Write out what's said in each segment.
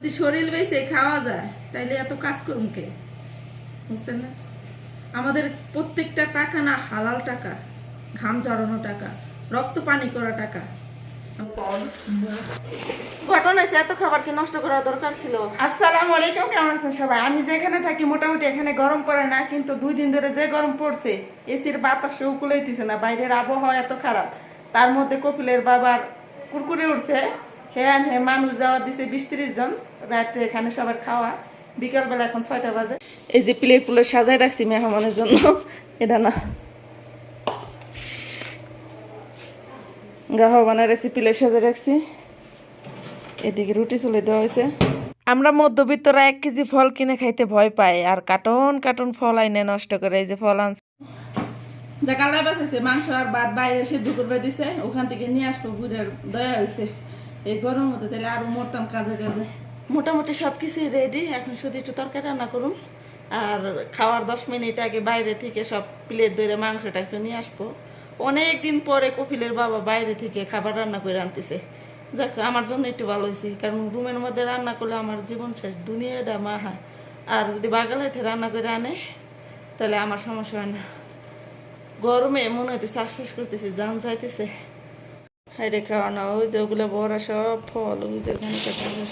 যদি শরীর বেঁচে খাওয়া যায় তাইলে এত কাজ করুন কে? বুঝছেন না? আমাদের প্রত্যেকটা টাকা না হালাল টাকা ঘাম জড়ানো টাকা রক্ত পানি করা টাকা। ঘটনা হয়েছে এত খাবার কি নষ্ট করা দরকার ছিল? আসসালামু আলাইকুম কেমন আছেন সবাই? আমি যেখানে থাকি মোটামুটি এখানে গরম পড়ে না কিন্তু দুই দিন ধরে যে গরম পড়ছে এসির বাতাসে উকুলাইতেছে না বাইরের আবহাওয়া এত খারাপ। তার মধ্যে কপিলের বাবার কুরকুরে উঠছে। হ্যাঁ হ্যাঁ মানুষ দেওয়া দিছে বিশ ত্রিশ জন রাত্রে এখানে সবার খাওয়া। বিকালবেলা এখন ছয়টা বাজে। এই যে প্লেট প্লেট সাজায় রাখছি মেহমানের জন্য। এটা না। গাহা বানায় রাখছি প্লেট সাজায় রাখছি। এদিকে রুটি চলে দেওয়া হয়েছে। আমরা মধ্যবিত্তরা এক কেজি ফল কিনে খাইতে ভয় পাই আর কার্টন কার্টন ফল আইনে নষ্ট করে এই যে ফল আনছে। যা কালা বাঁচাইছে মাংস আর ভাত বাইরে সে দুপুর দিছে ওখান থেকে নিয়ে আসব বুড়ের দয়া হয়েছে এই গরম মধ্যে তাহলে আরও মরতাম কাজে কাজে। মোটামুটি সব কিছুই রেডি এখন শুধু একটু তরকারি রান্না করুন। আর খাওয়ার দশ মিনিট আগে বাইরে থেকে সব প্লেট ধরে মাংসটা একটু নিয়ে আসব। অনেক দিন পরে কপিলের বাবা বাইরে থেকে খাবার রান্না করে আনতেছে। যাক, আমার জন্য একটু ভালো হয়েছে, কারণ রুমের মধ্যে রান্না করলে আমার জীবন শেষ, দুনিয়াটা মাহা। আর যদি বাগাল হাতে রান্না করে আনে, তাহলে আমার সমস্যা হয় না। গরমে মনে হইতে শ্বাসফুস করতেছে, জান যাইতেছে। ওই যে ওগুলো বড়া সব ফল, ওই যে ওখানে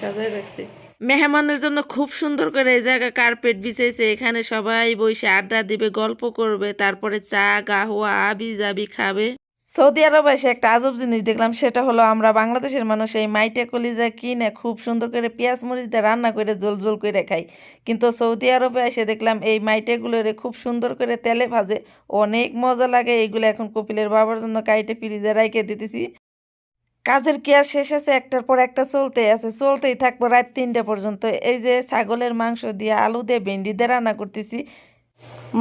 সাজায় রাখছি। মেহমানের জন্য খুব সুন্দর করে এই জায়গা কার্পেট বিছাইছে, এখানে সবাই বসে আড্ডা দিবে, গল্প করবে, তারপরে চা, গাহুয়া, আবি জাবি খাবে। সৌদি আরবে এসে একটা আজব জিনিস দেখলাম, সেটা হলো আমরা বাংলাদেশের মানুষ এই মাইটে কলিজা কিনে খুব সুন্দর করে পেঁয়াজ মরিচ দিয়ে রান্না করে জল জল করে খাই। কিন্তু সৌদি আরবে এসে দেখলাম এই মাইটেগুলোরে খুব সুন্দর করে তেলে ভাজে, অনেক মজা লাগে এইগুলো এখন কপিলের বাবার জন্য কাইটে ফ্রিজে রাইখে দিতেছি। কাজের কি আর শেষ আছে? একটার পর একটা চলতে আছে, চলতেই থাকব রাত তিনটে পর্যন্ত। এই যে ছাগলের মাংস দিয়ে আলু দিয়ে ভেন্ডি দিয়ে রান্না করতেছি।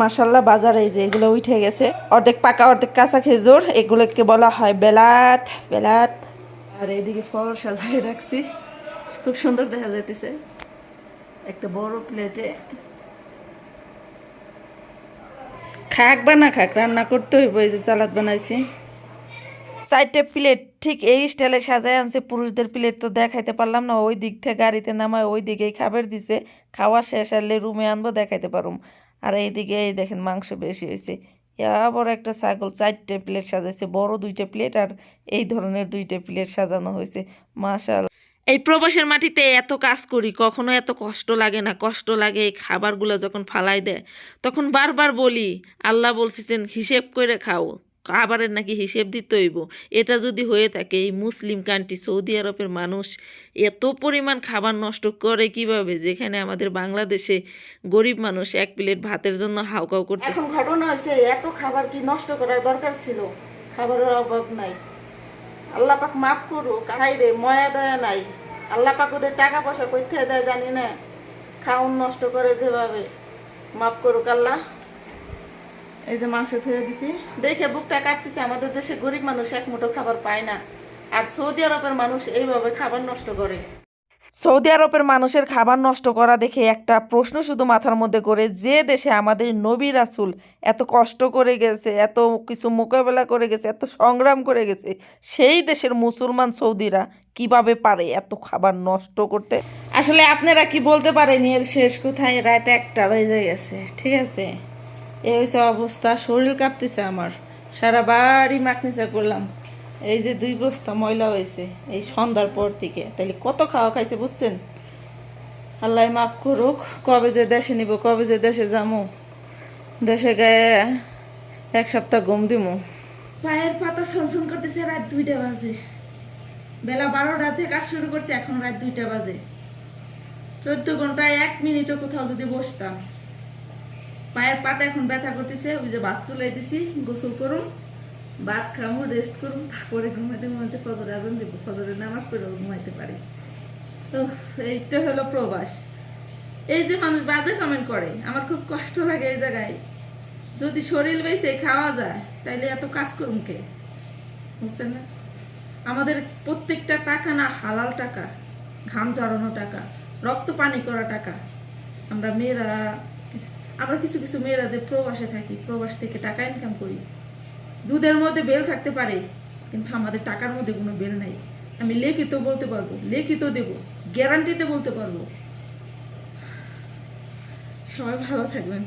মাসাল্লাহ বাজারে এই যে এগুলো উঠে গেছে। অর্ধেক পাকা, অর্ধেক কাঁচা খেজুর, এগুলোকে বলা হয় বেলাত বেলাত। আর এইদিকে ফল সাজাই রাখছি। খুব সুন্দর দেখা যাইতেছে। একটা বড় প্লেটে খাক বা না খাক, রান্না করতে হইব, এই যে সালাদ বানাইছি। চারটে প্লেট ঠিক এই স্টাইলে সাজায় আনছে, পুরুষদের প্লেট তো দেখাইতে পারলাম না, ওই দিক থেকে গাড়িতে নামায় ওই দিকেই খাবার দিছে, খাওয়া শেষ হলে রুমে আনব, দেখাইতে পারুম। আর এইদিকে এই দেখেন মাংস বেশি হয়েছে বড় একটা ছাগল, চারটে প্লেট সাজাইছে, বড় দুইটা প্লেট, আর এই ধরনের দুইটা প্লেট সাজানো হয়েছে মাশাল এই প্রবাসের মাটিতে এত কাজ করি, কখনো এত কষ্ট লাগে না। কষ্ট লাগে এই খাবারগুলো যখন ফালাই দেয়, তখন বারবার বলি, আল্লাহ বলছেন হিসেব করে খাও। খাবারের নাকি হিসেব দিতে হইব। এটা যদি হয়ে থাকে, এই মুসলিম কান্ট্রি সৌদি আরবের মানুষ এত পরিমাণ খাবার নষ্ট করে কীভাবে? যেখানে আমাদের বাংলাদেশে গরিব মানুষ এক প্লেট ভাতের জন্য হাউকাউ করতে এখন ঘটনা হয়েছে, এত খাবার কি নষ্ট করার দরকার ছিল? খাবারের অভাব নাই। আল্লাহ পাক মাফ করুক খাই রে, ময়া, দয়া নাই। আল্লাহ পাক ওদের টাকা পয়সা করতে দেয়, জানি না। খাউন নষ্ট করে যেভাবে। মাফ করুক আল্লাহ। এই যে মাংস ধুয়ে দিছি। দেখে বুকটা কাটতেছে আমাদের দেশে গরিব মানুষ এক মুঠো খাবার পায় না। আর সৌদি আরবের মানুষ এইভাবে খাবার নষ্ট করে। সৌদি আরবের মানুষের খাবার নষ্ট করা দেখে একটা প্রশ্ন শুধু মাথার মধ্যে করে যে দেশে আমাদের নবী রাসুল এত কষ্ট করে গেছে এত কিছু মোকাবেলা করে গেছে এত সংগ্রাম করে গেছে সেই দেশের মুসলমান সৌদিরা কীভাবে পারে এত খাবার নষ্ট করতে? আসলে আপনারা কি বলতে পারেন এর শেষ কোথায়? রাত একটা বেজে গেছে ঠিক আছে? এই হয়েছে অবস্থা, শরীর কাঁপতেছে আমার। সারা বাড়ি মাখনিচা করলাম। এই যে দুই বস্তা ময়লা হয়েছে এই সন্ধ্যার পর থেকে। তাহলে কত খাওয়া খাইছে বুঝছেন? আল্লাহ মাফ করুক, কবে যে দেশে নিব, কবে যে দেশে যামু। দেশে গায়ে এক সপ্তাহ ঘুম দিমু। পায়ের পাতা ছনছন করতেছে, রাত দুইটা বাজে। বেলা বারোটা থেকে কাজ শুরু করছে, এখন রাত দুইটা বাজে। চোদ্দ ঘন্টায় এক মিনিটও কোথাও যদি বসতাম। পায়ের পাতা এখন ব্যথা করতেছে, ওই যে ভাত চলে দিছি, গোসল করুন ভাত খামু রেস্ট করুন তারপরে ঘুমাইতে ঘুমাইতে ফজর আজান দিব ফজরের নামাজ পড়েও ঘুমাইতে পারি। তো এইটা হলো প্রবাস। এই যে মানুষ বাজে কমেন্ট করে, আমার খুব কষ্ট লাগে এই জায়গায়। যদি শরীর বেঁচে খাওয়া যায়, তাইলে এত কাজ করুন কে? বুঝছেন না? আমাদের প্রত্যেকটা টাকা না হালাল টাকা, ঘাম জড়ানো টাকা, রক্ত পানি করা টাকা। আমরা মেয়েরা আমরা কিছু কিছু মেয়েরা যে প্রবাসে থাকি, প্রবাস থেকে টাকা ইনকাম করি। দুধের মধ্যে বেল থাকতে পারে, কিন্তু আমাদের টাকার মধ্যে কোনো বেল নাই। আমি লেখিত বলতে পারব, লেখিত দেব গ্যারান্টিতে বলতে পারব। সবাই ভালো থাকবেন।